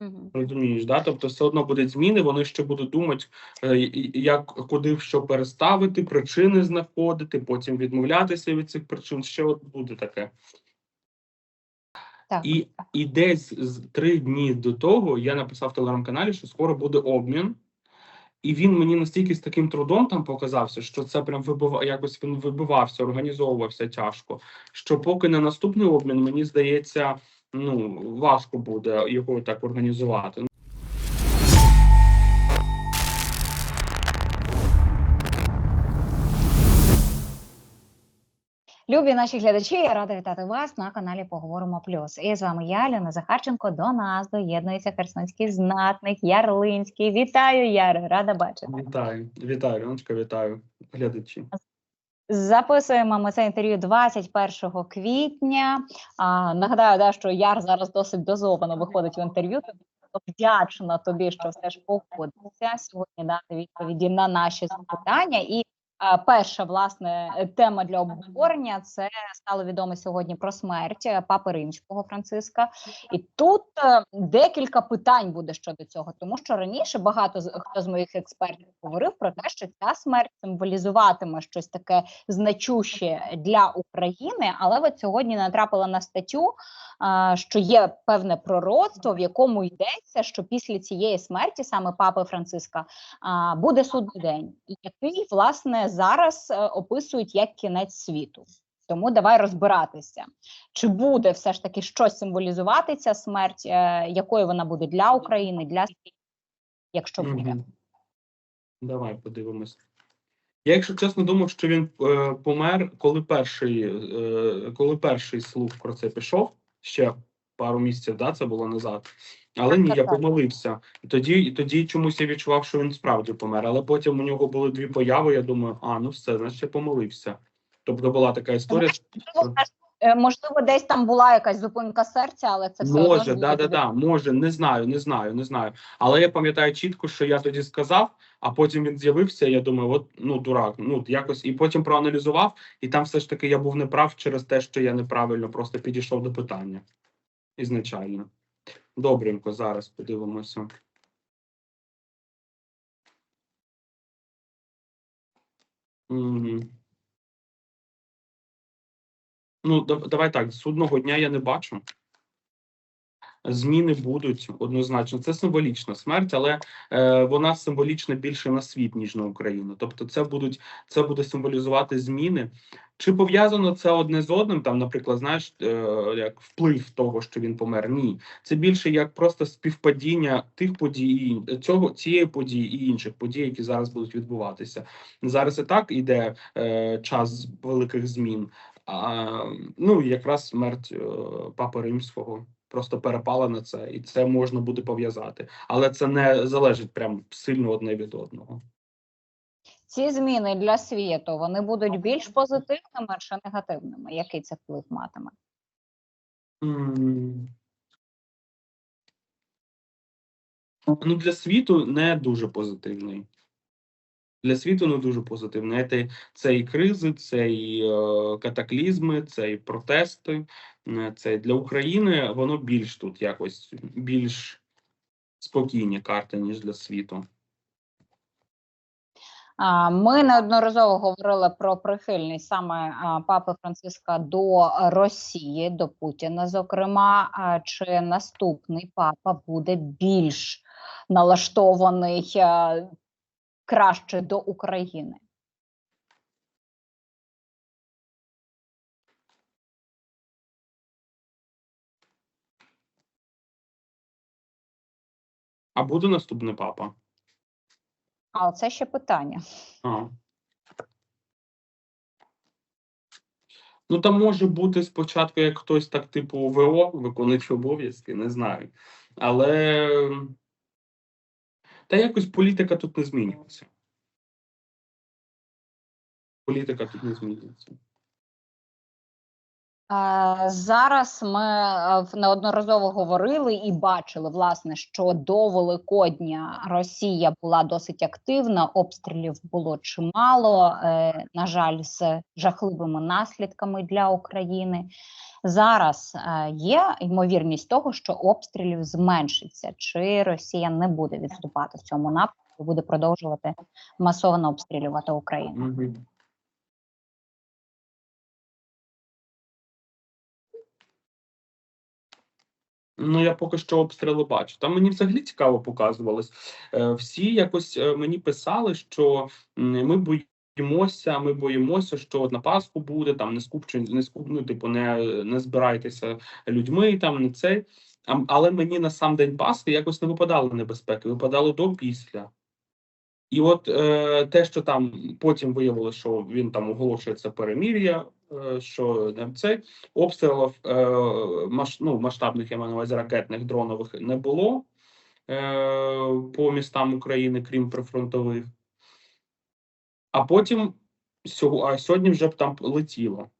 Мгм. Розумієш, да? Тобто все одно будуть зміни, вони ще будуть думати, е, як куди що переставити, причини знаходити, потім відмовлятися від цих причин. Ще от буде таке. Так. І, і десь з три дні до того я написав в телеграм-каналі, що скоро буде обмін. І він мені настільки з таким трудом там показався, що це прям вибива, якось він вибивався, організовувався тяжко. Що поки на наступний обмін, мені здається, ну важко буде його так організувати. Любі наші глядачі, я рада вітати вас на каналі Поговоримо Плюс. І з вами я, Ліна Захарченко. До нас доєднується херсонський знатник Ярлинський. Вітаю, Яре! Рада бачити. Вітаю, вітаю, Леночка, вітаю, глядачі. Записуємо ми це інтерв'ю 21 квітня. А, нагадаю, да, що Яр зараз досить дозовано виходить в інтерв'ю. Вдячна тобі, що все ж погодився сьогодні дати відповіді на наші запитання. І перша власне тема для обговорення це стало відомо сьогодні про смерть е, папи римського Франциска. І тут е, декілька питань буде щодо цього, тому що раніше багато хто з моїх експертів говорив про те, що ця смерть символізуватиме щось таке значуще для України. Але от сьогодні натрапила на статтю, що є певне пророцтво, в якому йдеться, що після цієї смерті, саме папи Франциска, буде судний день, і який власне зараз е, описують як кінець світу. Тому давай розбиратися, чи буде все ж таки щось символізувати ця смерть, е, якою вона буде для України, для якщо буде. Давай подивимось. Я, якщо чесно, думав, що він е, помер, коли перший, е, коли перший слух про це пішов, ще пару місяців, да, це було назад. Але ні, я помилився. І тоді, і тоді чомусь я відчував, що він справді помер. Але потім у нього були дві появи. Я думаю, а ну все, значить я помилився. Тобто була така історія. Можливо, теж, е, Можливо, десь там була якась зупинка серця, але це все Може, ж да, да, да, може, не знаю, не знаю, не знаю. Але я пам'ятаю чітко, що я тоді сказав, а потім він з'явився. Я думаю, от ну дурак, ну якось і потім проаналізував, і там все ж таки я був неправ через те, що я неправильно просто підійшов до питання ізначально. Добренько, зараз подивимося. Ну, давай так, судного дня я не бачу. Зміни будуть однозначно. Це символічна смерть, але е, вона символічна більше на світ, ніж на Україну. Тобто, це будуть це буде символізувати зміни. Чи пов'язано це одне з одним? Там, наприклад, знаєш, е, як вплив того, що він помер? Ні, це більше як просто співпадіння тих подій, цього цієї події і інших подій, які зараз будуть відбуватися. Зараз і так іде е, час великих змін. А, ну якраз смерть е, папи римського просто перепала на це, і це можна буде пов'язати, але це не залежить прям сильно одне від одного. ці зміни для світу. Вони будуть більш позитивними чи негативними? Який це вплив матиме? Ну, для світу не дуже позитивний. Для світу не дуже позитивний. Це, і кризи, це і е, катаклізми, це і протести. е, Це для України воно більш тут якось більш спокійні карти, ніж для світу. Ми неодноразово говорили про прихильність саме папи Франциска до Росії, до Путіна. Зокрема, чи наступний папа буде більш налаштований а, краще до України? А буде наступний папа? А це ще питання. А. Ну, там може бути спочатку як хтось так, типу ВО, виконуючий обов'язки, не знаю. Але та якось політика тут не змінюється. Політика тут не змінюється. Е, Зараз ми е, неодноразово говорили і бачили, власне, що до Великодня Росія була досить активна, обстрілів було чимало. е, На жаль, з жахливими наслідками для України. Зараз є ймовірність того, що обстрілів зменшиться, чи Росія не буде відступати в цьому напрямку, буде продовжувати масово обстрілювати Україну. Ну, я поки що обстріли бачу. Там мені взагалі цікаво показувалось. Е, Всі якось е, мені писали, що ми боїмося, ми боїмося, що на Пасху буде там не скупчу, не скуп, ну, типу, не, не збирайтеся людьми, там не цей. Але мені на сам день Пасхи якось не випадало небезпеки, випадало до після. І от е, те, що там потім виявилося, що він там оголошує це перемір'я, що не це обстрілів е, ну, масштабних я маю на увазі ракетних дронових не було е, по містам України, крім прифронтових. А потім а сьогодні вже б там летіло.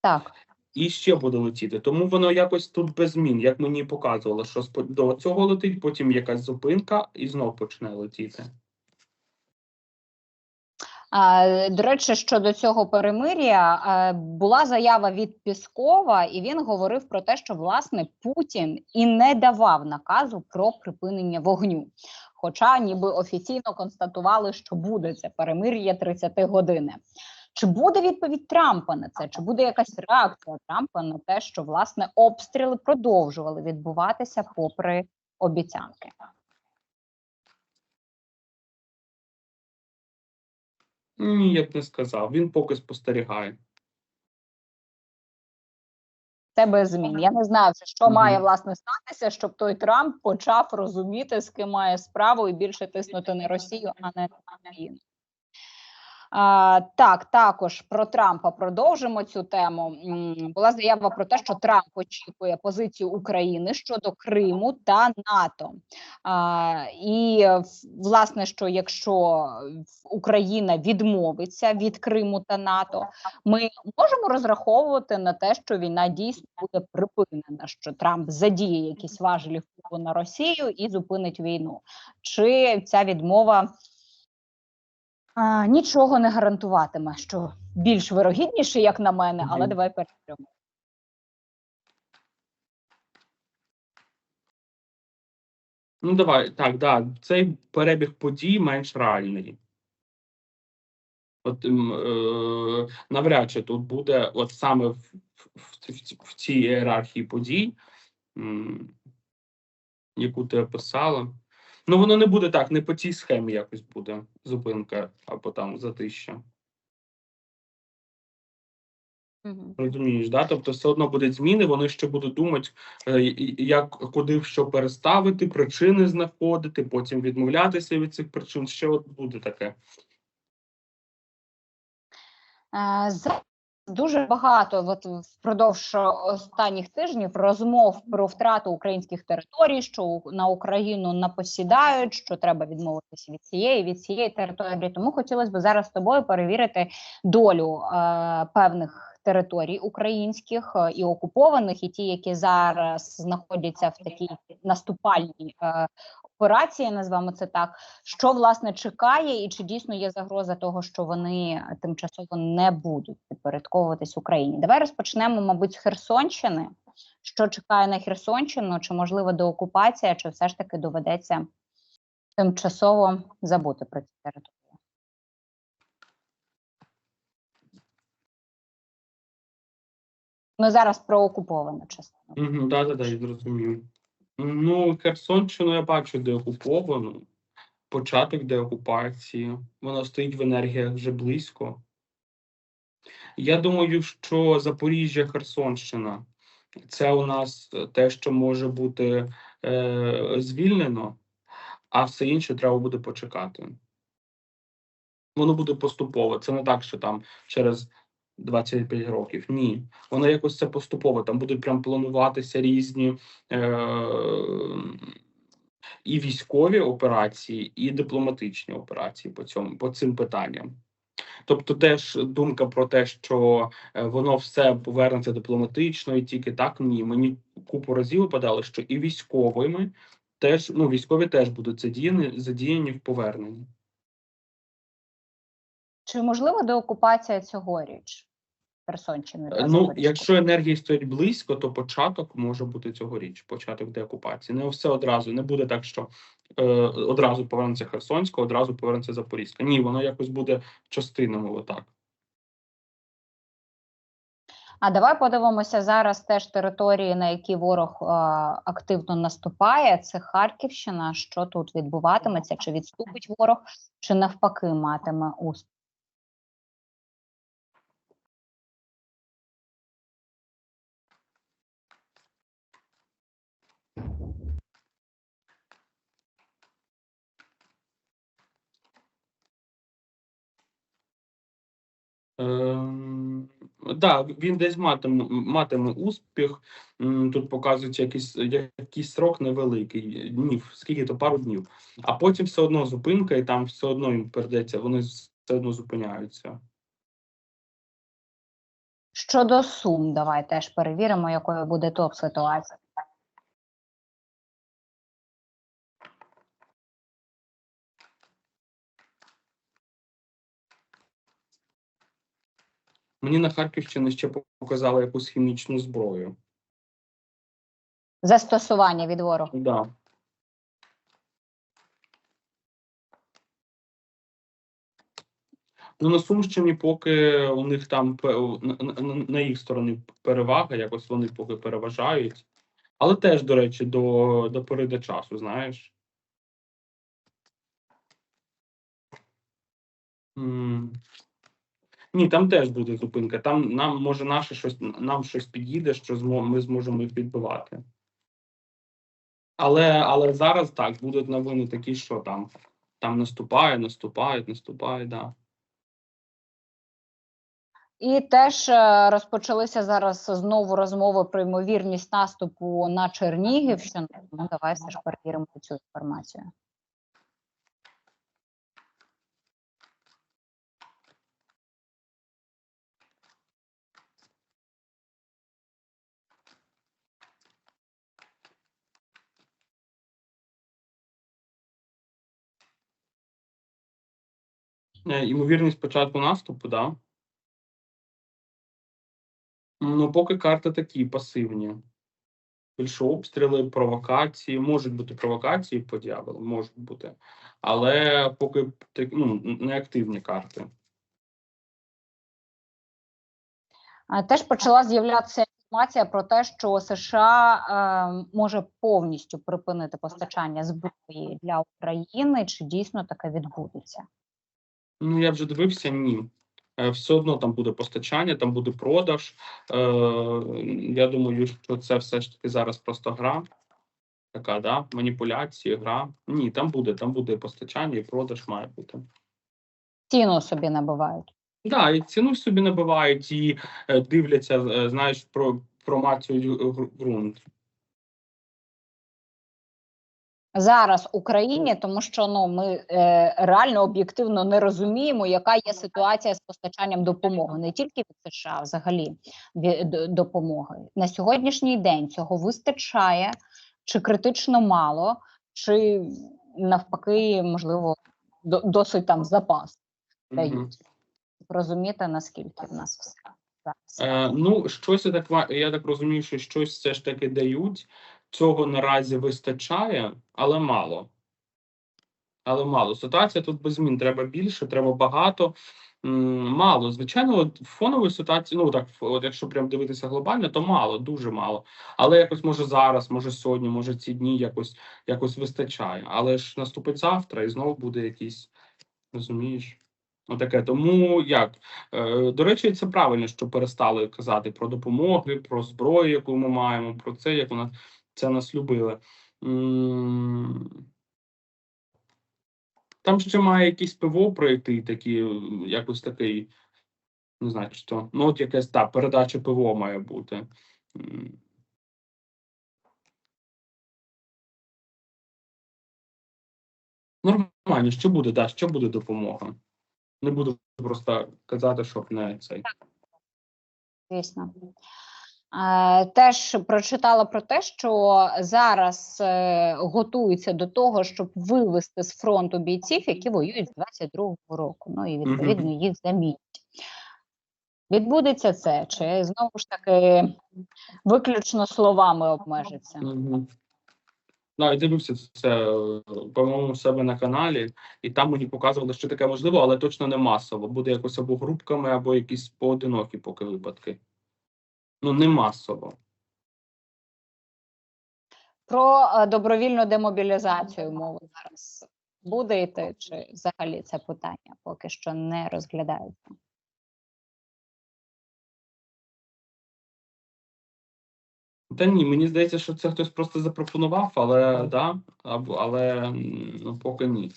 Так. І ще буде летіти. Тому воно якось тут без змін, як мені показувало, що до цього летить, потім якась зупинка і знов почне летіти. До речі, щодо цього перемир'я е, була заява від Піскова, і він говорив про те, що власне Путін і не давав наказу про припинення вогню. Хоча ніби офіційно констатували, що буде це перемир'я 30 години. Чи буде відповідь Трампа на це? Чи буде якась реакція Трампа на те, що власне обстріли продовжували відбуватися попри обіцянки? Ні, я б не сказав. Він поки спостерігає. Це без змін. Я не знаю, що угу. має власне статися, щоб той Трамп почав розуміти, з ким має справу, і більше тиснути на Росію, а не на Україну. Так, також про Трампа продовжимо цю тему. Була заява про те, що Трамп очікує позицію України щодо Криму та НАТО. І власне, що якщо Україна відмовиться від Криму та НАТО, ми можемо розраховувати на те, що війна дійсно буде припинена, що Трамп задіє якісь важелі впливу на Росію і зупинить війну. Чи ця відмова а, нічого не гарантуватиме, що більш вирогідніше, як на мене, але Мгм. давай перевіримо. Ну, давай, так, да, цей перебіг подій менш реальний. От е, навряд чи тут буде, от саме в, в, в, в цій ієрархії подій, м, яку ти описала. Ну, воно не буде так, не по цій схемі якось буде зупинка або там затища. Мгм. Розумієш, да? Тобто все одно будуть зміни, вони ще будуть думати, е, як куди що переставити, причини знаходити, потім відмовлятися від цих причин. Ще от буде таке. За- Дуже багато от впродовж останніх тижнів розмов про втрату українських територій, що на Україну напосідають, що треба відмовитися від цієї від цієї території. Тому хотілося б зараз з тобою перевірити долю е, певних територій українських е, і окупованих, і ті, які зараз знаходяться в такій наступальній е, операції, назвемо це так. Що власне чекає, і чи дійсно є загроза того, що вони тимчасово не будуть підпорядковуватись Україні? Давай розпочнемо, мабуть, з Херсонщини. Що чекає на Херсонщину? Чи можливо деокупація, чи все ж таки доведеться тимчасово забути про ці території? Ми зараз про окуповану частину. Угу, да, я зрозумів. Ну, Херсонщину я бачу деокуповану. Початок деокупації. Вона стоїть в енергіях вже близько. Я думаю, що Запоріжжя, Херсонщина це у нас те, що може бути е, звільнено, а все інше треба буде почекати. Воно буде поступово. Це не так, що там через 25 років. Ні. Воно якось це поступово. Там будуть прям плануватися різні е, і військові операції, і дипломатичні операції по цьому по цим питанням. Тобто, теж думка про те, що е, воно все повернеться дипломатично і тільки так. Ні, мені купу разів випадало, що і військовими теж ну військові теж будуть задіяні задіяні в поверненні. Чи можлива деокупація цьогоріч Херсонщини? та Ну, якщо енергії стоять близько, то початок може бути цьогоріч, початок деокупації. Не все одразу. Не буде так, що е, одразу повернеться Херсонська, одразу повернеться Запорізька. Ні, воно якось буде частинами. Отак. А давай подивимося зараз теж території, на які ворог е, активно наступає. Це Харківщина. Що тут відбуватиметься? Чи відступить ворог, чи навпаки матиме успіх? Да, він десь матиме, матиме успіх. Тут показується якийсь, якийсь срок невеликий, днів, скільки то пару днів. А потім все одно зупинка, і там все одно їм передається, вони все одно зупиняються. Щодо Сум, давай теж перевіримо, якою буде топ ситуація. Мені на Харківщині ще показали якусь хімічну зброю. Застосування від ворога. Да. Ну, на Сумщині поки у них там на, їх стороні перевага, якось вони поки переважають. Але теж, до речі, до, до пори до часу, знаєш. М. Ні, там теж буде зупинка. Там нам може наше щось нам щось підійде, що ми зможемо їх відбивати. Але, але зараз так, будуть новини такі, що там, там наступає, наступають, наступають, да. І теж е, розпочалися зараз знову розмови про ймовірність наступу на Чернігівщину. Ну, давай все ж перевіримо цю інформацію. Ймовірність початку наступу, да. Ну, поки карти такі пасивні. Більше обстріли, провокації, можуть бути провокації по дьяволу, можуть бути. Але поки ну, не активні карти. Теж почала з'являтися інформація про те, що США е, може повністю припинити постачання зброї для України. Чи дійсно таке відбудеться? Ну, я вже дивився, ні. Е, Все одно там буде постачання, там буде продаж. Е, я думаю, що це все ж таки зараз просто гра. Така, да, маніпуляції, гра. Ні, там буде, там буде постачання і продаж має бути. Ціну собі набивають. Да, і ціну собі набивають і е, дивляться, е, знаєш, про промацюють гру- ґрунт. Зараз Україні, тому що ну ми е, реально об'єктивно не розуміємо, яка є ситуація з постачанням допомоги, не тільки від США, а взагалі від допомоги на сьогоднішній день. Цього вистачає чи критично мало, чи навпаки, можливо, досить там запас дають. Розуміти наскільки в нас все. Е, ну, щось я так я так розумію, що щось все ж таки дають. Цього наразі вистачає, але мало. Але мало. Ситуація тут без змін. Треба більше, треба багато. Мало. Звичайно, от фонової ситуації, ну так, от якщо прям дивитися глобально, то мало, дуже мало. Але якось може зараз, може сьогодні, може ці дні якось, якось вистачає. Але ж наступить завтра і знову буде якийсь, розумієш? Отаке. Тому як? Е, До речі, це правильно, що перестали казати про допомоги, про зброю, яку ми маємо, про це, як у нас це нас любили. Там ще має якийсь ПВО пройти, такі, якось такий, не знаю, що. Ну, от якась та передача ПВО має бути. Нормально, що буде, да, що буде допомога. Не буду просто казати, щоб не цей. Звісно. Е, Теж прочитала про те, що зараз е, готуються до того, щоб вивести з фронту бійців, які воюють з 22-го року. Ну і відповідно їх замінять. Відбудеться це, чи знову ж таки виключно словами обмежиться? Да, я дивився це, по-моєму, себе на каналі, і там мені показували, що таке можливо, але точно не масово. Буде якось або групками, або якісь поодинокі поки випадки. Ну, не масово. Про е, добровільну демобілізацію мова зараз буде йти, чи взагалі це питання поки що не розглядається? Та ні, мені здається, що це хтось просто запропонував, але да, або, але ну, поки ні.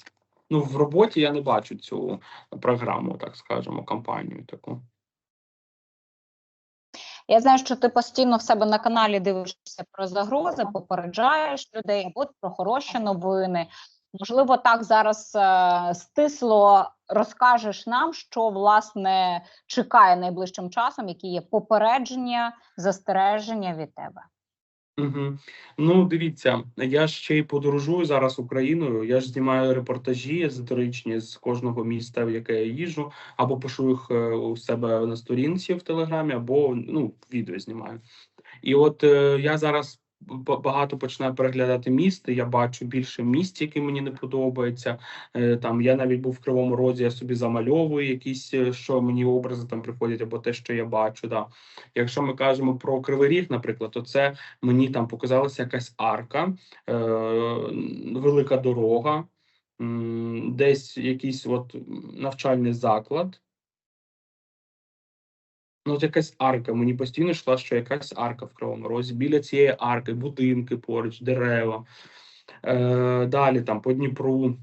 Ну, в роботі я не бачу цю програму, так скажемо, кампанію таку. Я знаю, що ти постійно в себе на каналі дивишся про загрози, попереджаєш людей або про хороші новини. Можливо, так зараз е, стисло розкажеш нам, що власне чекає найближчим часом, які є попередження, застереження від тебе. Угу. Ну, дивіться, я ще й подорожую зараз Україною. Я ж знімаю репортажі езотеричні з кожного міста, в яке я їжджу, або пишу їх е, у себе на сторінці в Телеграмі, або ну, відео знімаю. І от е, я зараз багато починаю переглядати міст. Я бачу більше місць, які мені не подобаються. Е, Там я навіть був в Кривому Розі, я собі замальовую якісь, е, що мені образи там приходять, або те, що я бачу. Да. Якщо ми кажемо про Кривий Ріг, наприклад, то це мені там показалася якась арка, е, велика дорога, десь якийсь от навчальний заклад. Ну, от якась арка. Мені постійно йшла, що якась арка в Кривому Розі. Біля цієї арки, будинки поруч, дерева. Е, далі там по Дніпру.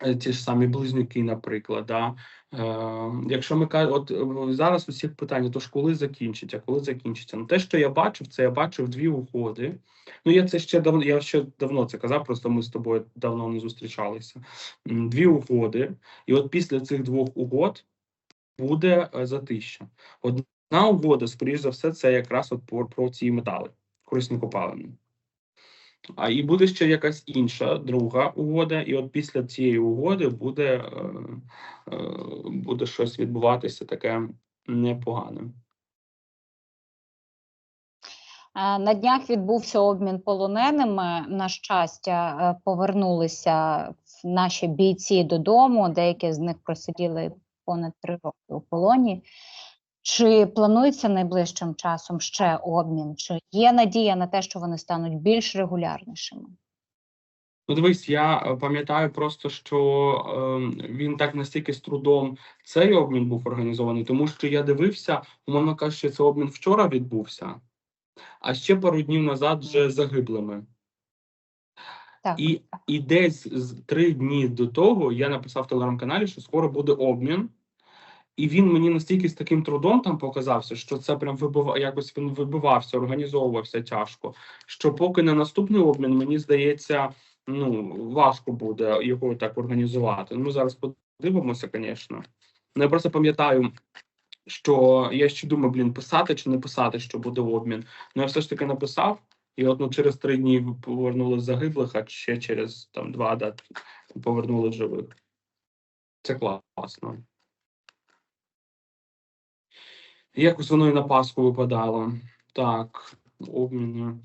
е, Ті ж самі близнюки, наприклад. Да? Е, якщо ми кажемо, от е, зараз усіх питання, то ж коли закінчиться, коли закінчиться? Ну, те, що я бачив, це я бачив дві угоди. Ну, я це ще давно, я ще давно це казав, просто ми з тобою давно не зустрічалися. Дві угоди, і от після цих двох угод буде е, затища. Одна угода, скоріш за все, це якраз от про, про ці метали, корисні копалини. А і буде ще якась інша друга угода, і от після цієї угоди буде, е, е, буде щось відбуватися таке непогане. На днях відбувся обмін полоненими. На щастя, повернулися наші бійці додому. Деякі з них просиділи понад три роки у полоні. Чи планується найближчим часом ще обмін? Чи є надія на те, що вони стануть більш регулярнішими? Ну, дивись, я е, пам'ятаю просто, що е, він так настільки з трудом цей обмін був організований, тому що я дивився, умовно кажучи, цей обмін вчора відбувся, а ще пару днів назад вже загиблими. Так. І, і десь з три дні до того я написав в телеграм-каналі, що скоро буде обмін. І він мені настільки з таким трудом там показався, що це прям вибива, якось він вибивався, організовувався тяжко. Що поки на наступний обмін, мені здається, ну важко буде його так організувати. Ну зараз подивимося, звісно. Ну, я просто пам'ятаю, що я ще думаю, блін, писати чи не писати, що буде обмін. Ну я все ж таки написав, і от ну, через три дні повернули загиблих, а ще через там два да, повернули живих. Це класно. Якось воно і на Пасху випадало. Так, обміни.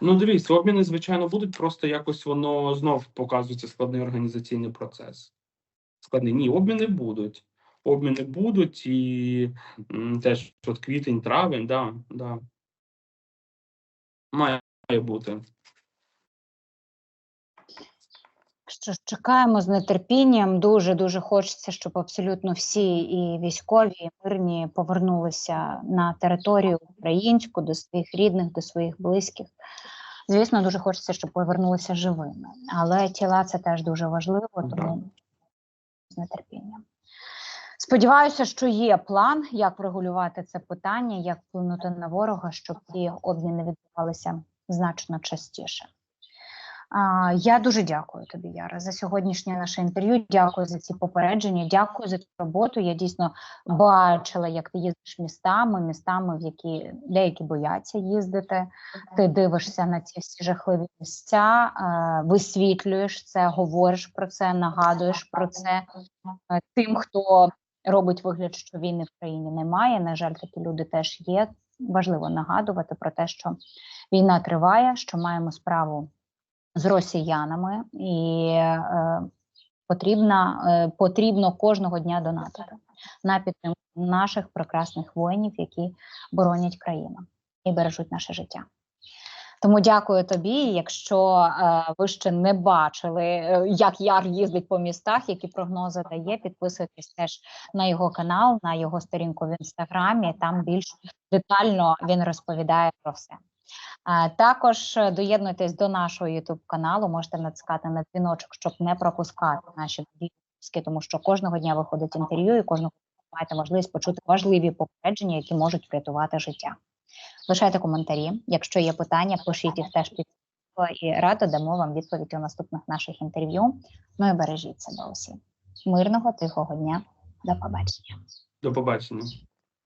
Ну, дивись, обміни, звичайно, будуть, просто якось воно знов показується складний організаційний процес. Складний. Ні, обміни будуть. Обміни будуть і теж от квітень, травень, да, да. Має бути. Що ж, чекаємо з нетерпінням. Дуже дуже хочеться, щоб абсолютно всі і військові, і мирні повернулися на територію українську до своїх рідних, до своїх близьких. Звісно, дуже хочеться, щоб повернулися живими. Але тіла це теж дуже важливо, тому з нетерпінням. Сподіваюся, що є план, як врегулювати це питання, як вплинути на ворога, щоб ці обміни відбувалися значно частіше. Я дуже дякую тобі, Яра, за сьогоднішнє наше інтерв'ю. Дякую за ці попередження. Дякую за цю роботу. Я дійсно бачила, як ти їздиш містами, містами, в які деякі бояться їздити. Ти дивишся на ці всі жахливі місця, е, висвітлюєш це, говориш про це, нагадуєш про це Е, тим, хто робить вигляд, що війни в країні немає. На жаль, такі люди теж є. Важливо нагадувати про те, що війна триває, що маємо справу з росіянами, і е, потрібна, е, потрібно кожного дня донатити на підтримку наших прекрасних воїнів, які боронять країну і бережуть наше життя. Тому дякую тобі. Якщо е, ви ще не бачили, е, як Яр їздить по містах, які прогнози дає, підписуйтесь теж на його канал, на його сторінку в інстаграмі. Там більш детально він розповідає про все. Також е, доєднуйтесь до нашого youtube каналу. Можете натискати на дзвіночок, щоб не пропускати наші випуски, тому що кожного дня виходить інтерв'ю, і кожного дня маєте можливість почути важливі попередження, які можуть врятувати життя. Лишайте коментарі. Якщо є питання, пишіть їх теж під і радо дамо вам відповідь у наступних наших інтерв'ю. Ну і бережіть себе усі. Мирного тихого дня. До побачення. До побачення.